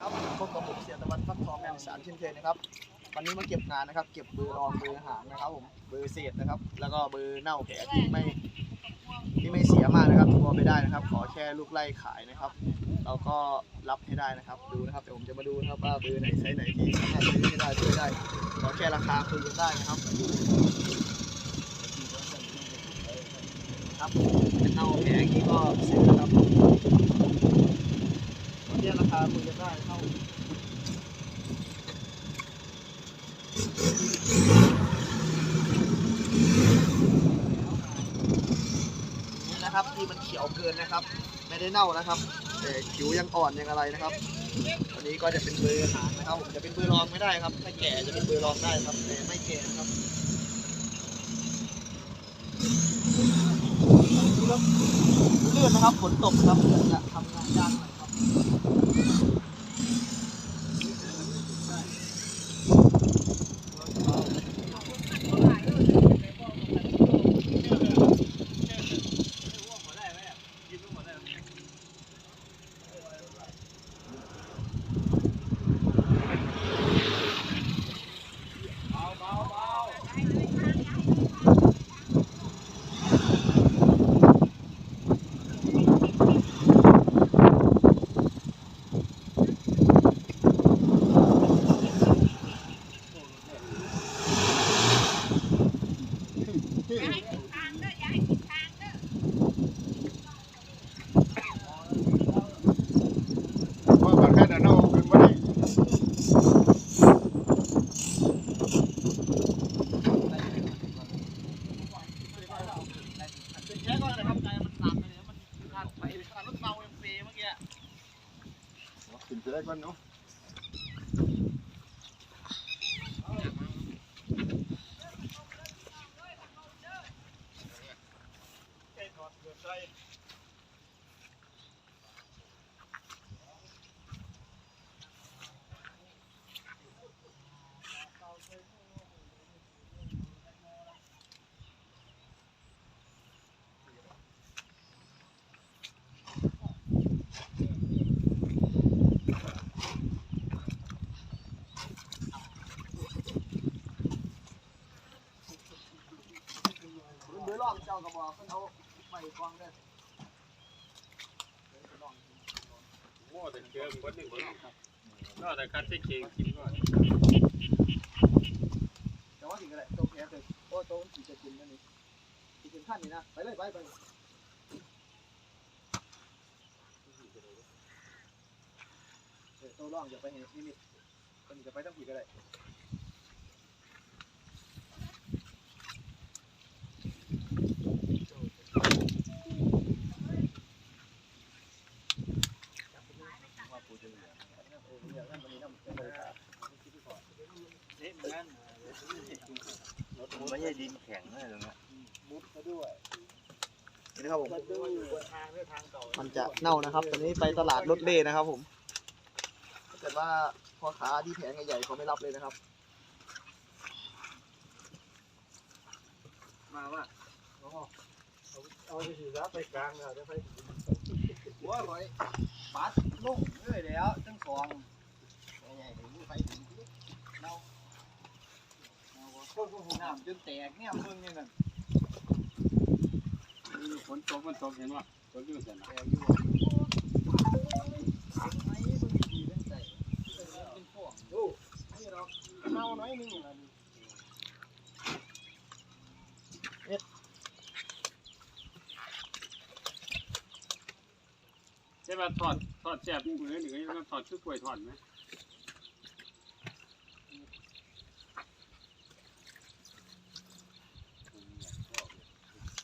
ครับพบกับผมเสียตะวันฟักทองแอนสารเช่นเคยนะครับ วันนี้มาเก็บงานนะครับ เก็บเบอร์รองเบอร์หางนะครับผมเบอร์เศษนะครับ แล้วก็เบอร์เน่าแผลที่ไม่ที่ไม่เสียมากนะครับตัวไม่ได้นะครับ ขอแค่ลูกไล่ขายนะครับ เราก็รับให้ได้นะครับ ดูนะครับเดี๋ยวผมจะมาดูนะครับว่าเบอร์ไหนไซส์ไหนที่สามารถซื้อให้ได้ช่วยได้ขอแค่ราคาคุยกันได้นะครับครับเป็นเน่าแผลอย่างนี้ก็เสร็จนะครับ ขอแค่ราคาคุยกันได้เท่านี่นะครับที่มันเขียวเกินนะครับ ไม่ได้เน่านะครับแต่ผิวยังอ่อนยังอะไรนะครับอันนี้ก็จะเป็นเบอร์หางนะครับผมจะเป็นเบอร์รองไม่ได้ครับถ้าแก่จะเป็นเบอร์รองได้ครับแต่ไม่แก่นะครับเลื่อนนะครับฝนตกครับจะทำงานยากหน่อยครับ you เบอร์รองเจ้ากระบอกเพิ่นเอาไปกองเด้อโม่แต่เชื่อมคนหนึ่งคนนอกแต่คัดที่เก่งคิดว่าแต่ว่าถึงอะไรโต๊ะแคสเลยโอ้โต๊ะสีจะกินนั่นนี่สีกินขั้นนี่นะ ไปเลยไปไป เออโต๊ะร่องอย่าไปเห็นนี่นี่คนจะไปต้องผีก็ได้ไม่ใช่ดินแข็งเลยตรงนี้นี่นะครับผมมันจะเน่านะครับ ตอนนี้ไปตลาดรถเล่นะครับผมถ้าเกิดว่าพ่อค้าที่แผงใหญ่ๆเขาไม่รับเลยนะครับ มาว่าเอาไปสีฟ้าไปกลางนะจะไปหัวร้อยปัดลุ่งเลยแล้วทั้งสองใหญ่ๆถึงไปถึงเน่าเน่าโคตรหูน้ำจนแตกเนี่ยมึงเนี่ยนั่นฝนตกมันตกเห็นว่าตกอยู่เสร็จแตกอยู่ไอ้มึงดีเรื่องใจเป็นพวกโอ้นี่เราเน่าน้อยนึงนะใช่ป่ะถอดถอดแสบมือหนึ่งแล้วถอดชุดกล้วยถอดไหม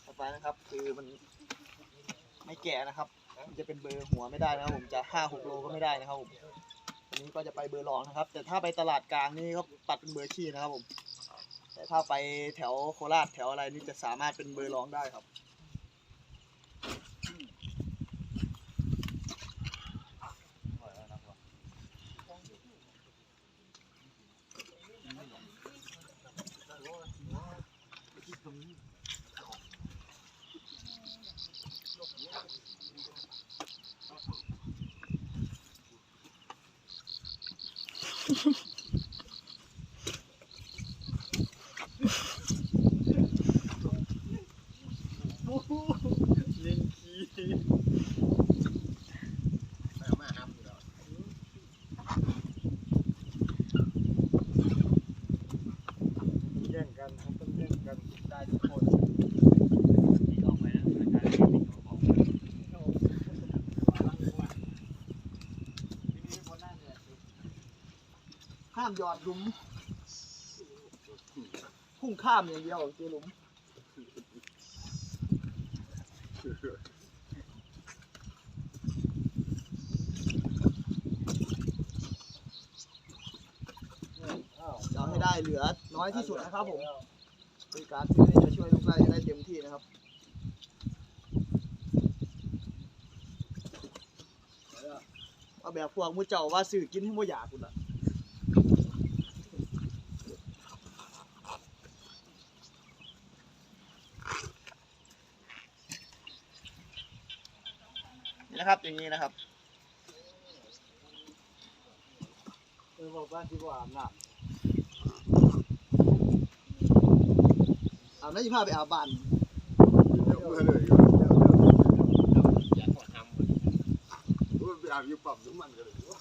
ต่อไปนะครับคือมันไม่แก่นะครับมันจะเป็นเบอร์หัวไม่ได้นะครับผมจะห้าหกโลก็ไม่ได้นะครับผมอันนี้ก็จะไปเบอร์รองนะครับ แต่ถ้าไปตลาดกลางนี่ก็ ตัดเป็นเบอร์ขี้นะครับผม แต่ถ้าไปแถวโคราชแถวอะไรนี่จะสามารถเป็นเบอร์ร้องได้ครับามหยอดหลุมพุ่งข้ามอย่างเดียวเจอหลุมจะเอาให้ได้เหลือน้อยที่สุดนะครับผมบริการซื้อจะช่วยลูกไส้ได้เต็มที่นะครับเอาแบบพวกมือเจ้าว่าสื่อกินให้โมอยากคุณละ นี่นะครับ อย่างนี้นะครับเออบอกว่าที่ว่าอาบน้เอาน้าจะพาไปอาบบ้านเดี๋ยวเมื่อเลยอยากขอทำมันไปอาบอยู่ปั๊มน้ำมันกันเลยว่า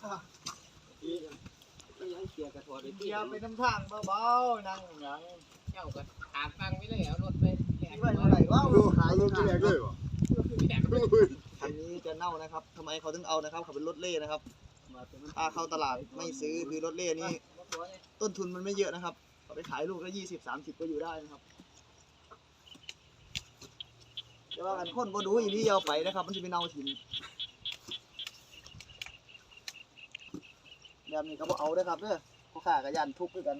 ก็ยังเกียร์กระโดดได้เดียวไปน้ำทางเบาๆนั่งอย่างเจ้าก็ถามฟังไม่เลยเอารถไปแข่งที่ไว้เท่าไหร่ว่าดูขายรถแรกเลยวะแข่งคันนี้จะ เน่านะครับทำไมเขาถึงเอานะครับเขาเป็นรถเล่นะครับำมาเป็นถ้าเข้าตลาดไม่ซื้อคือรถเล่นี่ต้นทุนมันไม่เยอะนะครับเอาไปขายลูกละยี่สิบสามสิบก็อยู่ได้นะครับแต่ว่ากันคนบ่ดูอีนี่เอาไปนะครับ มันจะไปเน่าถิ่นแบบนี้ก็บ่เอาเด้ครับเด้อพ่อค้ากับยันทุกข์ด้วยกัน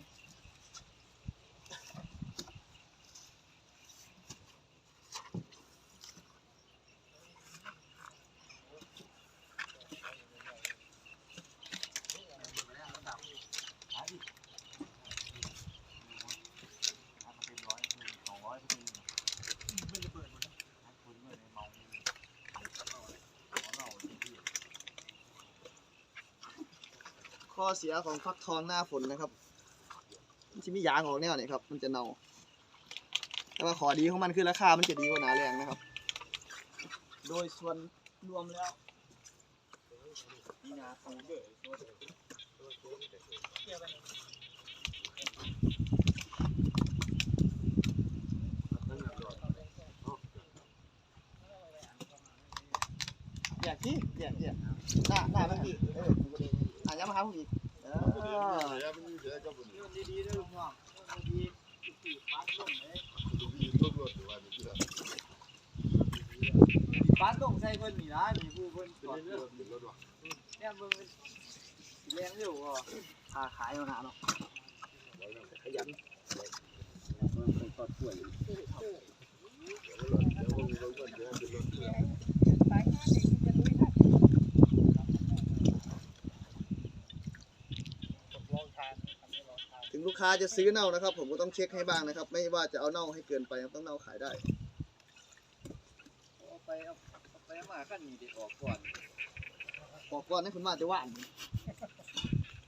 ข้อเสียของฟักทองหน้าฝนนะครับมันจะมียางออกแนวนี่ครับ มันจะเน่า แต่ว่าขอดีของมันคือราคา มันจะดีกว่าหนาแรงนะครับ โดยส่วนรวมแล้วมีนาปูด้วยอยากที่อยากอยากหน้าหน้าเอออะย้ำมาครับพี่เออแล้วมันเสียก็บุญดีๆด้วยลุงน้องดีปัดลงเลยดูมีต้นรถหรือว่านี่ละปัดลงใส่เพิ่นนี่นะมีผู้เออะพาขายเอาหนาเนาะขยันตอดป่วยเดี๋ยวมีรถเดี๋ยวเป็นรถ ถึงลูก ค้าจะซื้อเน่านะครับ ผมก็ต้องเช็คให้บ้างนะครับ ไม่ว่าจะเอาเน่าให้เกินไปต้องเน่าขายได้เอาไปเอาไปมาขั้นนี้ดิออกก่อนบอกก่อนให้คุณมาจะว่าน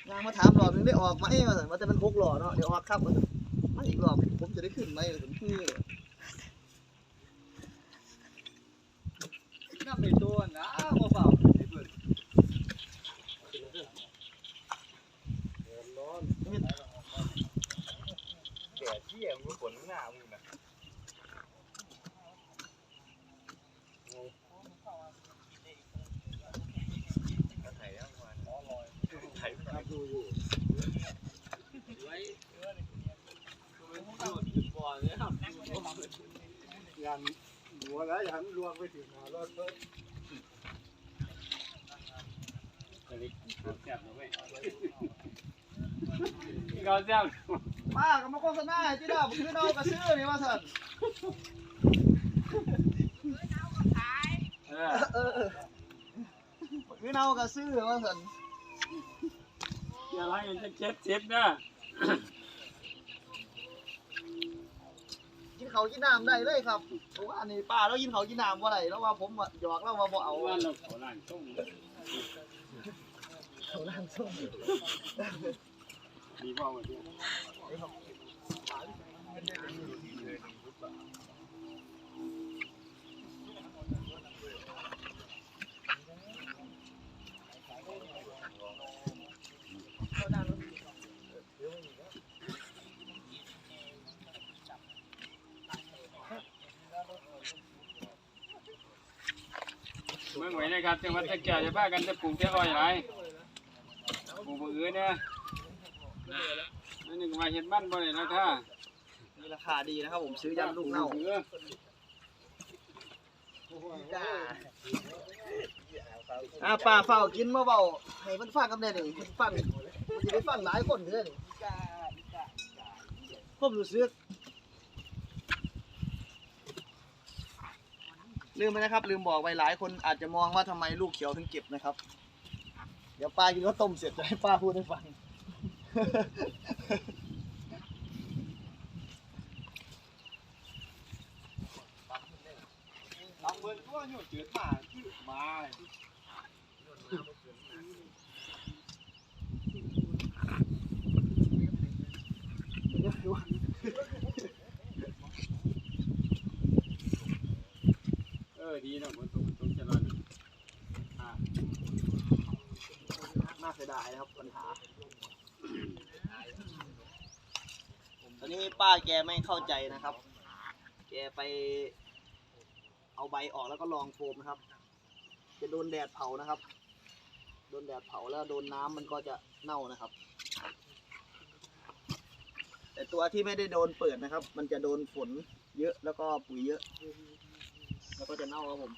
นางมาถามหลอดนึงได้ออกไหมมาสั่นว่าจะเป็นหกหลอดเนาะเดี๋ยวออกครับมาสั่นมาอีกรอบผมจะได้ขึ้นไหมผมคือน้ำในตัวนะเบา ร้อน ๆแก่เที่ยมึงฝนหน้ามึงนะไถแล้วมันไถ ครับดูอ ยู่ไว้บ่อเลยครับยันหัวแล้วยันรวมไปถึงหารถเพิ่มแซ่บนะเว้ยเขาเจ้าป้าก็มาโฆษณาให้ที่ดาวผมคือเน่ากระซื้อนี่ว่าสั่นเออเออเออคือเน่ากระซื้อว่าสั่น อย่าไล่จะเจ็บเจ็บนะกินเขาวกินน้ำได้เลยครับเพราะว่านี่ป้าเรากินเขาวกินน้ำว่าไรแล้วว่าผมว่าหยอกเราว่าบ่เอาว่าเราขอล้างต้มเขาล่างส้มมีพ่อมาด้วย เมื่อไหร่นะครับจังหวัดตะแก่จะพากันจะปลูกเจ้าอ้อยไรปลูกมืออื่นเนี่ยนั่นหนึ่งมาเห็นบ้านบ่เลยนะท่ามีราคาดีนะครับผมซื้อยำลูกเน่าเอออ่าป้าเฝ้ากินมาเบาให้มันฟังกับแน่นี่มันฟังมันจะได้ฟังหลายคนเด้อนี่ผมรู้สึก ลืมไปนะครับ ลืมบอกไปหลายคนอาจจะมองว่าทำไมลูกเขียวถึงเก็บนะครับ เดี๋ยวป้ากินข้าวต้มเสร็จจะให้ป้าพูดให้ฟังลองเบิ่งตัวอยู่จืดมาคือมา อดีนะมันตรงตรงจะรอดอ่าน่าเสียดายนะครับปัญหา ตอนนี้ป้าแกไม่เข้าใจนะครับ แกไป เอาใบออกแล้วก็ลองโฟมนะครับ จะโดนแดดเผานะครับ โดนแดดเผาแล้วโดนน้ำมันก็จะเน่านะครับ แต่ตัวที่ไม่ได้โดนเปิดนะครับ มันจะโดนฝนเยอะแล้วก็ปุ๋ยเยอะ แล้วก็จะเน่าครับผม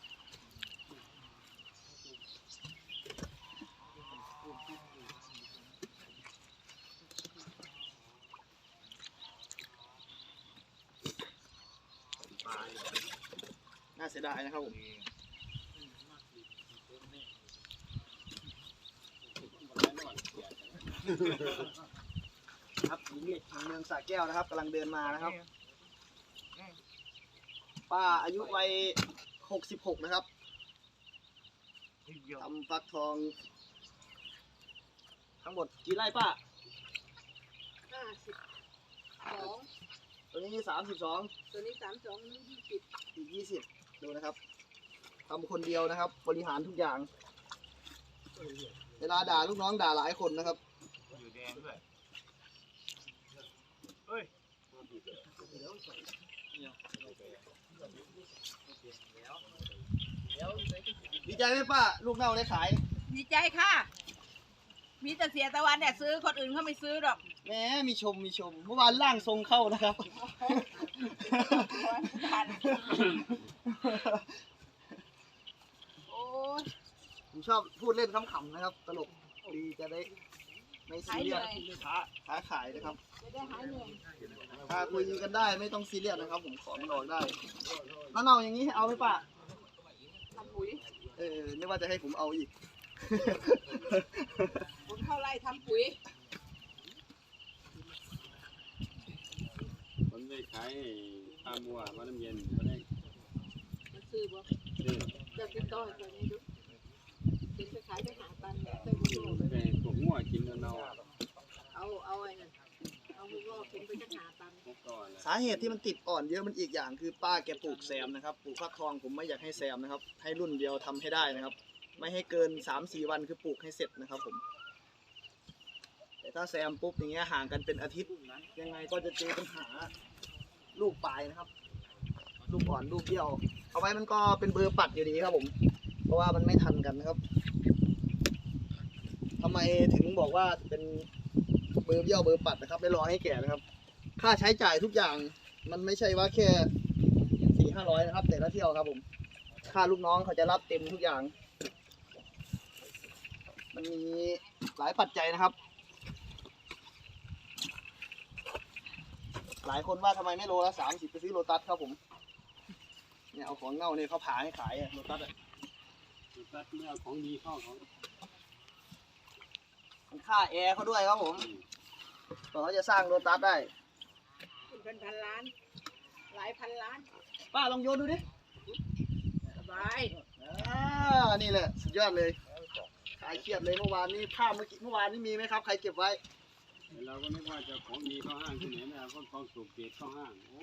น่าเสียดายนะครับผมครับหญิงเหล็กแห่งเมืองสระแก้วนะครับกำลังเดินมานะครับ ป้าอายุวัยหกสิบหกนะครับทำฟักทอง ทั้งหมดกี่ไร่ป้าห้าสิบสองตัวนี้สามสิบสองตัวนี้สามสองนี้ยี่สิบอีกยี่สิบดูนะครับทำคนเดียวนะครับ บริหารทุกอย่าง เวลาด่าลูกน้องด่าหลายคนนะครับ อยู่แดงด้วย ดีใจไหมป้าลูกเน่าได้ขายดีใจค่ะ มีแต่เสียตะวันเนี่ยซื้อคนอื่นเขาไม่ซื้อหรอกแหมมีชมมีชมเมื่อวานร่างทรงเข้านะครับ โอ้ยผมชอบพูดเล่นขำๆนะครับ ตลกดีจะได้ ไม่ซีหายเรีเหยนื่สอยค้าค้าขายนะครับจะได้หายเหนื่อยถ้าคุยกันได้ไม่ต้องซีเรียสนะครับ ผมขอมันออกได้ถ้าเน่าอย่างนี้เอาไหมป้าทำปุ๋ยเออนึกว่าจะให้ผมเอาอีก ผมเข้าไร่ทำปุ๋ยผมได้ขายปลาบัวมาน้ำเย็นมาได้มันซื้อบ่ซื้อจะติดต่อตัวนี้ดู เป็นจะขายไปหาตันเนี่ยไปบุกโลกไปพวกงัวกินเนาเอาเอาไอ้นั่นเอาบุกโลกเป็นไปจะหาตันก่อนสาเหตุที่มันติดอ่อนเยอะมันอีกอย่างคือป้าแกปลูกแซมนะครับปลูกฟักทองผมไม่อยากให้แซมนะครับ ให้รุ่นเดียวทำให้ได้นะครับ ไม่ให้เกินสามสี่วันคือปลูกให้เสร็จนะครับผมแต่ถ้าแซมปุ๊บอย่างเงี้ยห่างกันเป็นอาทิตย์ยังไงก็จะเจอปัญหาลูกปลายนะครับ ลูกอ่อนลูกเบี้ยว เอาไว้มันก็เป็นเบอร์ปัดอยู่ดีครับผม เพราะว่ามันไม่ทันกันนะครับทำไมถึงบอกว่าเป็นเบอร์เบี้ยวเบอร์ปัดนะครับไม่รอให้แก่นะครับ ค่าใช้จ่ายทุกอย่างมันไม่ใช่ว่าแค่สี่ห้าร้อยนะครับ แต่ละเที่ยวครับผมค่าลูกน้องเขาจะรับเต็มทุกอย่าง มันมีหลายปัจจัยนะครับ หลายคนว่าทำไมไม่โลละสามสิบไปซื้อโลตัสครับผมเนี่ยเอาของเน่าเนี่ยเขาผ่าให้ขายอะโลตัสอะ ตัดเมื่อของดีเข้าของมันค่าแอร์เขาด้วยครับผมกว่าเขาจะสร้างโลตัสได้เป็นพันล้าน หลายพันล้าน ป้าลองโยนดูดิสบายอ่านี่แหละสุดยอดเลยขายเครียดเลยเมื่อวานนี้ภาพเมื่อกี้เมื่อวานนี้มีไหมครับ ใครเก็บไว้ เราก็นึกว่าจะของดีเข้าห้างที่ไหนนะก็ของสูบเกตเข้าห้าง โอ้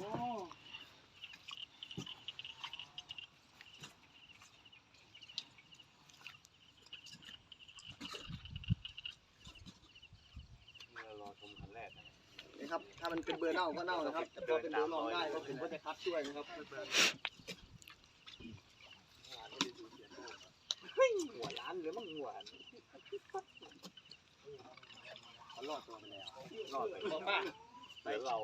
นี่ครับ ถ้ามันเป็นเบอร์เน่าก็เน่านะครับ แต่พอเป็นเบอร์รองได้ก็ผมก็จะคัดช่วยนะครับเฮ้ยหัวล้านหรือมั่งหัวเขารอดตัวไปแล้วรอดไปป้าไปเรา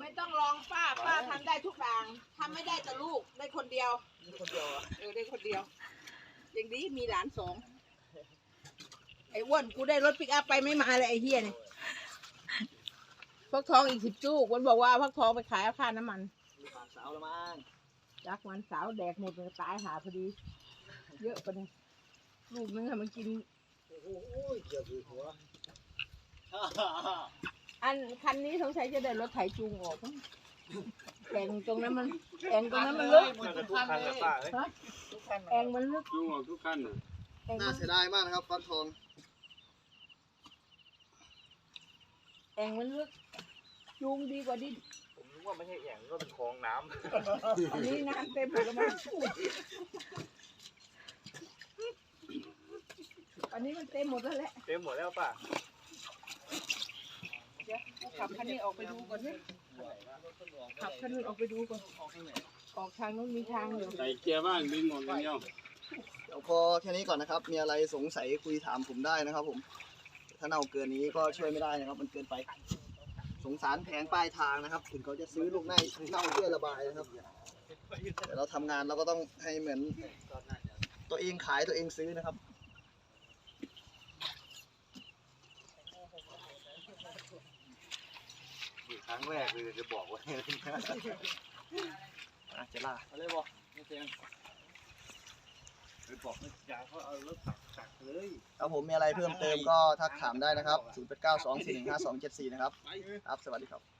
ไม่ต้องลองป้าป้าทำได้ทุกอย่างทำไม่ได้แต่ลูกได้คนเดียวคนเดียวอะเออได้คนเดียวอย่างนี้มีหลานสอง ไอ้อ้วนกูได้รถปิกอัพไปไม่มาเลยไอ้เฮียเนี่ยฟักทองอีกสิบจูกมันบอกว่าเอาฟักทองไปขายเอาค่าน้ำมันมีปากสาวแล้วมั้งจักวันสาวแดกหมดเลยตายหาพอดี เยอะปะเนี่ยลูกนึงอะมันกิน โอ้โหเกี่ยวคือหัวอันคันนี้สงสัยจะได้รถไถจูงออกมั้งแองตรงนั้นมันแองตรงนั้นมันลึกทุกคันเลยป้าเอ้ยฮะแองมันลึกยุ่งออกทุกขั้นน่ะแองน่ามันเสียดายมากนะครับฟักทอง แองมันลึกจูงดีกว่าดินผมนึกว่าไม่ใช่แอ่งก็เป็นคลองน้อันนี้น้ำเต็มหมดแล้วมั้งอันนี้มันเต็มหมดแล้วแหละำเต็มหมดแล้วป้าเดี๋ยวกูขับคันนี้ออกไปดูก่อนนี่ขับคันนี้ออกไปดูก่อนออกทางนู้นมีทางอยู่ใส่เกียร์บ้างดึงออกอย่างเดียวเดี๋ยวพอแค่นี้ก่อนนะครับ มีอะไรสงสัยคุยถามผมได้นะครับผม ถ้าเน่าเกินนี้ก็ช่วยไม่ได้นะครับ มันเกินไป สงสารแผงปลายทางนะครับ ถึงเขาจะซื้อลูกในเน่าเพื่อระบายนะครับแต่เราทำงานเราก็ต้องให้เหมือน ตัวเองขายตัวเองซื้อนะครับครั้งแรกเลยจะบอกว่าอะเจล่าอะไรบอกไม่เสียงไปบอกนะยาเขาเอารถตักตักเลย ครับผมมีอะไรเพิ่มเติมก็ทักถามได้นะครับ 0892415274 นะครับ ครับ สวัสดีครับ